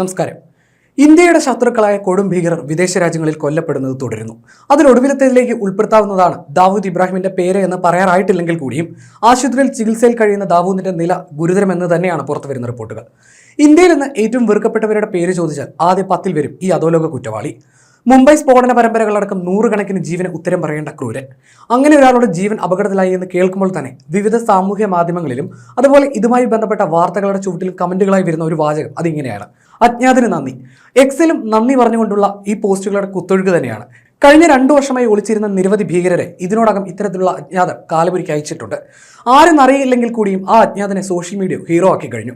നമസ്കാരം. ഇന്ത്യയുടെ ശത്രുക്കളായ കൊടും ഭീകരർ വിദേശ രാജ്യങ്ങളിൽ കൊല്ലപ്പെടുന്നത് തുടരുന്നു. അതിലൊടുവിലത്തേതിലേക്ക് ഉൾപ്പെടുത്താവുന്നതാണ് ദാവൂദ് ഇബ്രാഹിമിന്റെ പേര് എന്ന് പറയാറായിട്ടില്ലെങ്കിൽ കൂടിയും ആശുപത്രിയിൽ ചികിത്സയിൽ കഴിയുന്ന ദാവൂദിന്റെ നില ഗുരുതരമെന്ന് തന്നെയാണ് പുറത്തു വരുന്ന റിപ്പോർട്ടുകൾ. ഇന്ത്യയിൽ നിന്ന് ഏറ്റവും വെറുക്കപ്പെട്ടവരുടെ പേര് ചോദിച്ചാൽ ആദ്യ പത്തിൽ വരും ഈ അധോലോക കുറ്റവാളി. മുംബൈ സ്ഫോടന പരമ്പരകളടക്കം നൂറുകണക്കിന് ജീവന് ഉത്തരം പറയേണ്ട ക്രൂരൻ. അങ്ങനെ ഒരാളുടെ ജീവൻ അപകടത്തിലായി എന്ന് കേൾക്കുമ്പോൾ തന്നെ വിവിധ സാമൂഹ്യ മാധ്യമങ്ങളിലും അതുപോലെ ഇതുമായി ബന്ധപ്പെട്ട വാർത്തകളുടെ ചുവട്ടിൽ കമന്റുകളായി വരുന്ന ഒരു വാചകം അതിങ്ങനെയാണ്. അജ്ഞാതിന് നന്ദി. എക്സിലും നന്ദി പറഞ്ഞുകൊണ്ടുള്ള ഈ പോസ്റ്റുകളുടെ കുത്തൊഴുക്ക് തന്നെയാണ്. കഴിഞ്ഞ രണ്ടു വർഷമായി ഒളിച്ചിരുന്ന നിരവധി ഭീകരരെ ഇതിനോടകം ഇത്തരത്തിലുള്ള അജ്ഞാതർ കാലപുരിക്ക് അയച്ചിട്ടുണ്ട്. ആരും അറിയില്ലെങ്കിൽ കൂടിയും ആ അജ്ഞാതനെ സോഷ്യൽ മീഡിയ ഹീറോ ആക്കി കഴിഞ്ഞു.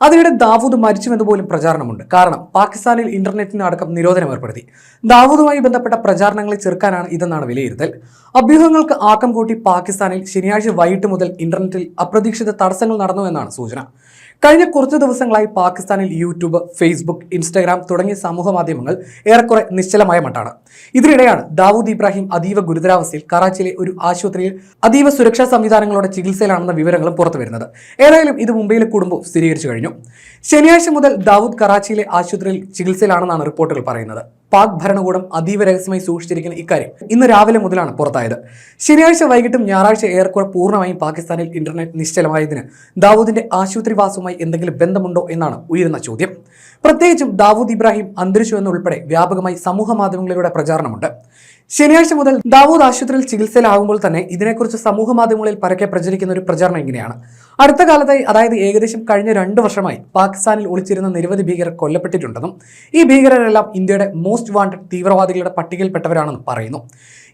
അതിനിടെ ദാവൂദ് മരിച്ചുവെന്ന് പോലും പ്രചാരണമുണ്ട്. കാരണം പാകിസ്ഥാനിൽ ഇന്റർനെറ്റിന് അടക്കം നിരോധനം ഏർപ്പെടുത്തി. ദാവൂദുമായി ബന്ധപ്പെട്ട പ്രചാരണങ്ങളെ ചെറുക്കാനാണ് ഇതെന്നാണ് വിലയിരുത്തൽ. അഭ്യൂഹങ്ങൾക്ക് ആക്കം കൂട്ടി പാകിസ്ഥാനിൽ ശനിയാഴ്ച വൈകിട്ട് മുതൽ ഇന്റർനെറ്റിൽ അപ്രതീക്ഷിത തടസ്സങ്ങൾ നടന്നു എന്നാണ് സൂചന. കഴിഞ്ഞ കുറച്ച് ദിവസങ്ങളായി പാകിസ്ഥാനിൽ യൂട്യൂബ് ഫേസ്ബുക്ക് ഇൻസ്റ്റാഗ്രാം തുടങ്ങിയ സമൂഹ മാധ്യമങ്ങൾ ഏറെക്കുറെ നിശ്ചലമായ മട്ടാണ്. ഇതിനിടെയാണ് ദാവൂദ് ഇബ്രാഹിം അതീവ ഗുരുതരാവസ്ഥയിൽ കറാച്ചിയിലെ ഒരു ആശുപത്രിയിൽ അതീവ സുരക്ഷാ സംവിധാനങ്ങളോടെ ചികിത്സയിലാണെന്ന വിവരങ്ങളും പുറത്തു വരുന്നത്. ഏതായാലും ഇത് മുംബൈയിലെ കുടുംബം സ്ഥിരീകരിച്ചു കഴിഞ്ഞു. ശനിയാഴ്ച മുതൽ ദാവൂദ് കറാച്ചിയിലെ ആശുപത്രിയിൽ ചികിത്സയിലാണെന്നാണ് റിപ്പോർട്ടുകൾ പറയുന്നത്. പാക് ഭരണകൂടം അതീവ രഹസ്യമായി സൂക്ഷിച്ചിരിക്കുന്ന ഇക്കാര്യം ഇന്ന് രാവിലെ മുതലാണ് പുറത്തായത്. ശനിയാഴ്ച വൈകിട്ടും ഞായറാഴ്ച ഏറെക്കുറെ പൂർണമായും പാകിസ്ഥാനിൽ ഇന്റർനെറ്റ് നിശ്ചലമായതിന് ദാവൂദിന്റെ ആശുപത്രിവാസവുമായി എന്തെങ്കിലും ബന്ധമുണ്ടോ എന്നാണ് ഉയരുന്ന ചോദ്യം. പ്രത്യേകിച്ചും ദാവൂദ് ഇബ്രാഹിം അന്തരിച്ചു എന്നുൾപ്പെടെ വ്യാപകമായി സമൂഹ മാധ്യമങ്ങളിലൂടെ പ്രചാരണമുണ്ട്. ശനിയാഴ്ച മുതൽ ദാവൂദ് ആശുപത്രിയിൽ ചികിത്സയിലാകുമ്പോൾ തന്നെ ഇതിനെക്കുറിച്ച് സമൂഹ മാധ്യമങ്ങളിൽ പരക്കെ പ്രചരിക്കുന്ന ഒരു പ്രചാരണം ഇങ്ങനെയാണ്. അടുത്ത കാലത്തായി അതായത് ഏകദേശം കഴിഞ്ഞ രണ്ട് വർഷമായി പാകിസ്ഥാനിൽ ഒളിച്ചിരുന്ന നിരവധി ഭീകരർ കൊല്ലപ്പെട്ടിട്ടുണ്ടെന്നും ഈ ഭീകരരെല്ലാം ഇന്ത്യയുടെ മോസ്റ്റ് വാണ്ടഡ് തീവ്രവാദികളുടെ പട്ടികയിൽപ്പെട്ടവരാണെന്ന് പറയുന്നു.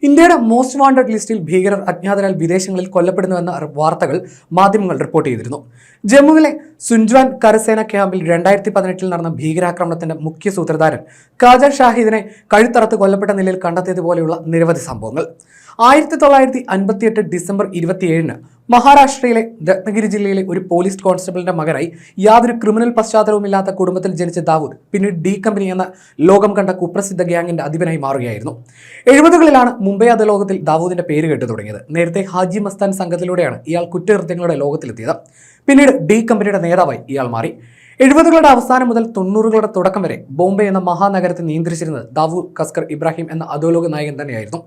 ഇന്ത്യയുടെ മോസ്റ്റ് വാണ്ടഡ് ലിസ്റ്റിൽ ഭീകരർ അജ്ഞാതരാൽ വിദേശങ്ങളിൽ കൊല്ലപ്പെടുന്നുവെന്ന വാർത്തകൾ മാധ്യമങ്ങൾ റിപ്പോർട്ട് ചെയ്തിരുന്നു. ജമ്മുവിലെ സുൻജ്വാൻ കരസേന ക്യാമ്പിൽ രണ്ടായിരത്തി പതിനെട്ടിൽ നടന്ന ഭീകരാക്രമണത്തിന്റെ മുഖ്യ സൂത്രധാരൻ കാജ ഷാഹിദിനെ കഴുത്തറത്ത് കൊല്ലപ്പെട്ട നിലയിൽ കണ്ടെത്തിയതുപോലെയുള്ള നിരവധി സംഭവങ്ങൾ. ആയിരത്തി തൊള്ളായിരത്തി അൻപത്തിയെട്ട് ഡിസംബർ ഇരുപത്തിയേഴിന് മഹാരാഷ്ട്രയിലെ രത്നഗിരി ജില്ലയിലെ ഒരു പോലീസ് കോൺസ്റ്റബിളിന്റെ മകനായി യാതൊരു ക്രിമിനൽ പശ്ചാത്തലവുമില്ലാത്ത കുടുംബത്തിൽ ജനിച്ച ദാവൂദ് പിന്നീട് ഡി കമ്പനി എന്ന ലോകം കണ്ട കുപ്രസിദ്ധ ഗ്യാങ്ങിന്റെ അധിപനായി മാറുകയായിരുന്നു. എഴുപതുകളിലാണ് മുംബൈ അധലോകത്തിൽ ദാവൂദിന്റെ പേര് കേട്ടു തുടങ്ങിയത്. നേരത്തെ ഹാജി മസ്താൻ സംഘത്തിലൂടെയാണ് ഇയാൾ കുറ്റകൃത്യങ്ങളുടെ ലോകത്തിലെത്തിയത്. പിന്നീട് ഡി കമ്പനിയുടെ നേതാവായി ഇയാൾ മാറി. എഴുപതുകളുടെ അവസാനം മുതൽ തൊണ്ണൂറുകളുടെ തുടക്കം വരെ ബോംബെ എന്ന മഹാനഗരത്തെ നിയന്ത്രിച്ചിരുന്നത് ദാവൂദ് കസ്കർ ഇബ്രാഹിം എന്ന അധോലോക നായകൻ തന്നെയായിരുന്നു.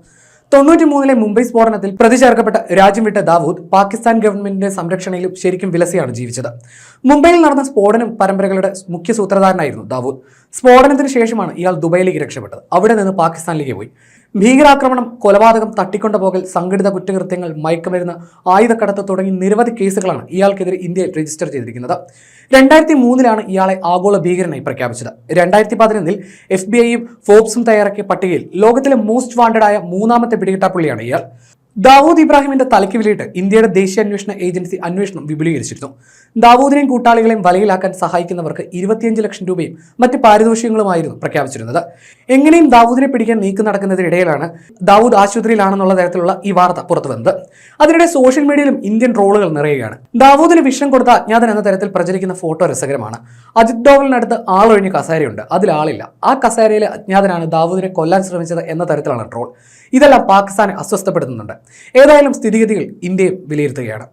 തൊണ്ണൂറ്റി മൂന്നിലെ മുംബൈ സ്ഫോടനത്തിൽ പ്രതി ചേർക്കപ്പെട്ട രാജ്യം വിട്ട ദാവൂദ് പാകിസ്ഥാൻ ഗവൺമെന്റിന്റെ സംരക്ഷണയിലും ശരിക്കും വിലസിയാണ് ജീവിച്ചത്. മുംബൈയിൽ നടന്ന സ്ഫോടനം പരമ്പരകളുടെ മുഖ്യ സൂത്രധാരനായിരുന്നു ദാവൂദ്. സ്ഫോടനത്തിന് ശേഷമാണ് ഇയാൾ ദുബൈയിലേക്ക് രക്ഷപ്പെട്ടത്. അവിടെ നിന്ന് പാകിസ്ഥാനിലേക്ക് പോയി. ഭീകരാക്രമണം കൊലപാതകം തട്ടിക്കൊണ്ടുപോകൽ സംഘടിത കുറ്റകൃത്യങ്ങൾ മയക്കുമരുന്ന് ആയുധക്കടത്ത് തുടങ്ങി നിരവധി കേസുകളാണ് ഇയാൾക്കെതിരെ ഇന്ത്യയിൽ രജിസ്റ്റർ ചെയ്തിരിക്കുന്നത്. രണ്ടായിരത്തി മൂന്നിലാണ് ഇയാളെ ആഗോള ഭീകരനായി പ്രഖ്യാപിച്ചത്. രണ്ടായിരത്തി പതിനൊന്നിൽ എഫ് ബി ഐയും ഫോബ്സും തയ്യാറാക്കിയ പട്ടികയിൽ ലോകത്തിലെ മോസ്റ്റ് വാണ്ടഡ് ആയ മൂന്നാമത്തെ പിടികിട്ടാപ്പുള്ളിയാണ് ഇയാൾ. ദാവൂദ് ഇബ്രാഹിമിന്റെ തലയ്ക്ക് വിലയിട്ട് ഇന്ത്യയുടെ ദേശീയ അന്വേഷണ ഏജൻസി അന്വേഷണം വിപുലീകരിച്ചിരുന്നു. ദാവൂദിനെയും കൂട്ടാളികളെയും വലയിലാക്കാൻ സഹായിക്കുന്നവർക്ക് ഇരുപത്തിയഞ്ച് ലക്ഷം രൂപയും മറ്റ് പാരിതോഷികങ്ങളുമായിരുന്നു പ്രഖ്യാപിച്ചിരുന്നത്. എങ്ങനെയും ദാവൂദിനെ പിടിക്കാൻ നീക്കം നടക്കുന്നതിനിടയിലാണ് ദാവൂദ് ആശുപത്രിയിലാണെന്നുള്ള തരത്തിലുള്ള ഈ വാർത്ത പുറത്തു വന്നത് അതിനിടെ സോഷ്യൽ മീഡിയയിലും ഇന്ത്യൻ ട്രോളുകൾ നിറയുകയാണ്. ദാവൂദിന് വിഷം കൊടുത്ത അജ്ഞാതൻ എന്ന തരത്തിൽ പ്രചരിക്കുന്ന ഫോട്ടോ രസകരമാണ്. അജിത് ഡോവലിനടുത്ത് ആളൊഴിഞ്ഞ കസേരയുണ്ട്. അതിൽ ആളില്ല. ആ കസേരയിലെ അജ്ഞാതനാണ് ദാവൂദിനെ കൊല്ലാൻ ശ്രമിച്ചത് എന്ന തരത്തിലാണ് ട്രോൾ. ഇതെല്ലാം പാകിസ്ഥാനെ അസ്വസ്ഥപ്പെടുത്തുന്നുണ്ട്. ഏതായാലും സ്ഥിതിഗതികൾ ഇന്ത്യയും വിലയിരുത്തുകയാണ്.